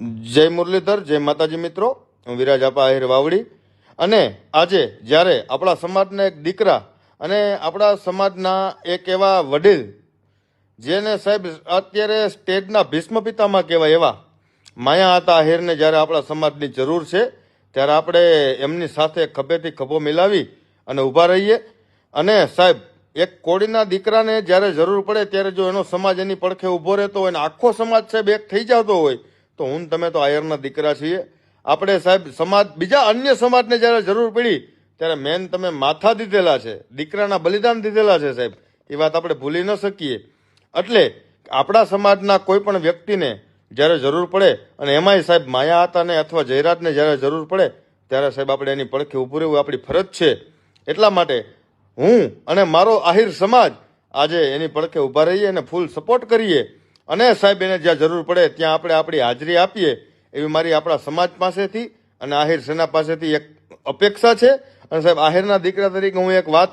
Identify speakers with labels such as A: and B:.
A: જય મુરલીધર, જય માતાજી મિત્રો. હું વિરાજ આપા આહિર વાવડી. અને આજે જ્યારે આપણા સમાજના એક દીકરા અને આપણા સમાજના એક એવા વડીલ, જેને સાહેબ અત્યારે સ્ટેટના ભીષ્મ પિતામાં કહેવાય એવા માયા હતા આહિરને જ્યારે આપણા સમાજની જરૂર છે, ત્યારે આપણે એમની સાથે ખભેથી ખભો મિલાવી અને ઊભા રહીએ. અને સાહેબ, એક કોળીના દીકરાને જ્યારે જરૂર પડે ત્યારે જો એનો સમાજ એની પડખે ઊભો રહેતો હોય અને આખો સમાજ સાહેબ એક થઈ જતો હોય તો હું તમે તો આયરના દીકરા છીએ. આપણે સાહેબ સમાજ, બીજા અન્ય સમાજને જ્યારે જરૂર પડી, ત્યારે મેન તમે માથા દીધેલા છે, દીકરાના બલિદાન દીધેલા છે સાહેબ. એ વાત આપણે ભૂલી ન શકીએ. એટલે આપણા સમાજના કોઈ પણ વ્યક્તિને જ્યારે જરૂર પડે અને એમાંય સાહેબ માયા હતાને અથવા જયરાતને જ્યારે જરૂર પડે, ત્યારે સાહેબ આપણે એની પડખે ઊભું રહેવું આપણી ફરજ છે. એટલા માટે હું અને મારો આહિર સમાજ આજે એની પડખે ઊભા રહીએ અને ફૂલ સપોર્ટ કરીએ. અને સાહેબ, એને જ્યાં જરૂર પડે ત્યાં આપણે આપણી હાજરી આપીએ એવી મારી આપણા સમાજ પાસેથી અને આહિર સેના પાસેથી એક અપેક્ષા છે. અને સાહેબ, આહિરના દીકરા તરીકે હું એક વાત